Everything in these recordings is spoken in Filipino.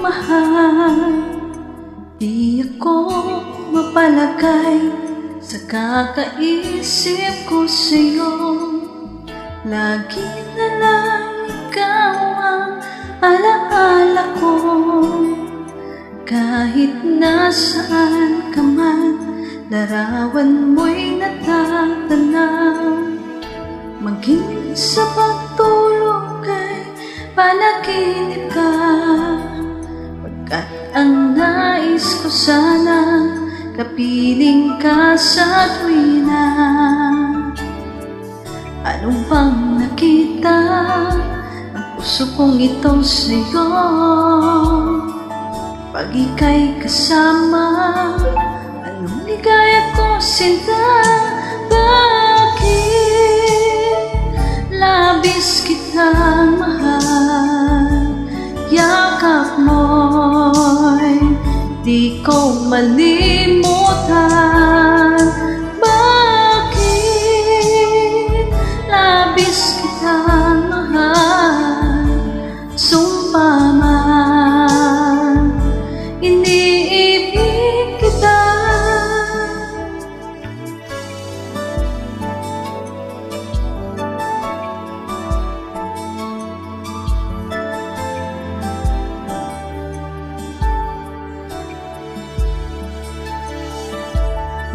mahal. Di ako mapalagay Sa kakaisip ko sa'yo. Lagi na lang ikaw ang alaala ko. Kahit nasaan ka man Larawan mo'y natatanaw Maging sa pagtulog kay panaginip sana Kapiling ka sa tuwina Anong bang nakita Ang puso kong ito sa'yo? Pag ika'y kasama Anong ligaya ko sinta Bakit Labis kitang mahal? Yakap mo'y Di ko malimutan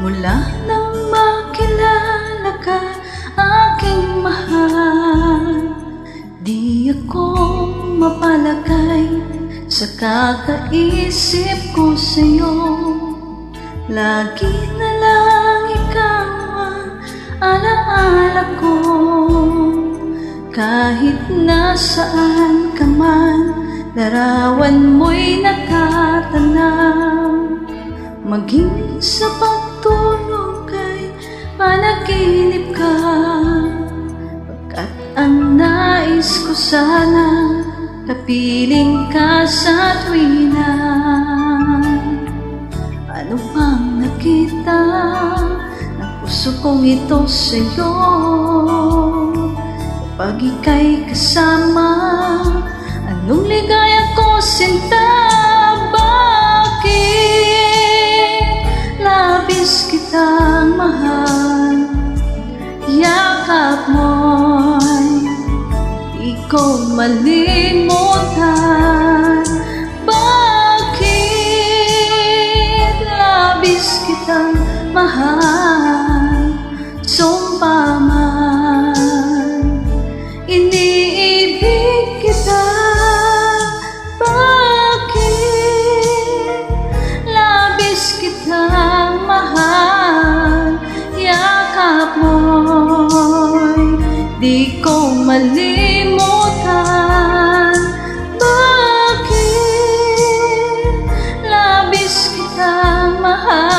Mula nang makilala ka, aking mahal. Di ako mapalagay sa kakaisip ko sa'yo. Lagi na lang ikaw ang alaala ko. Kahit nasaan ka man, larawan mo'y natatanaw Maging sa pagtulog kay panaginip ka. Pagkat ang nais ko sana Kapiling ka sa tuwina Ano bang nakita Ng puso kong ito sa'yo? Kapag ika'y kasama Anong ligaya ko sinta ko malimutan. Bakit labis kitang mahal? Sumpa man. Iniibig kita. Bakit labis kitang mahal? Yakap mo'y di ko malimutan. uh-huh.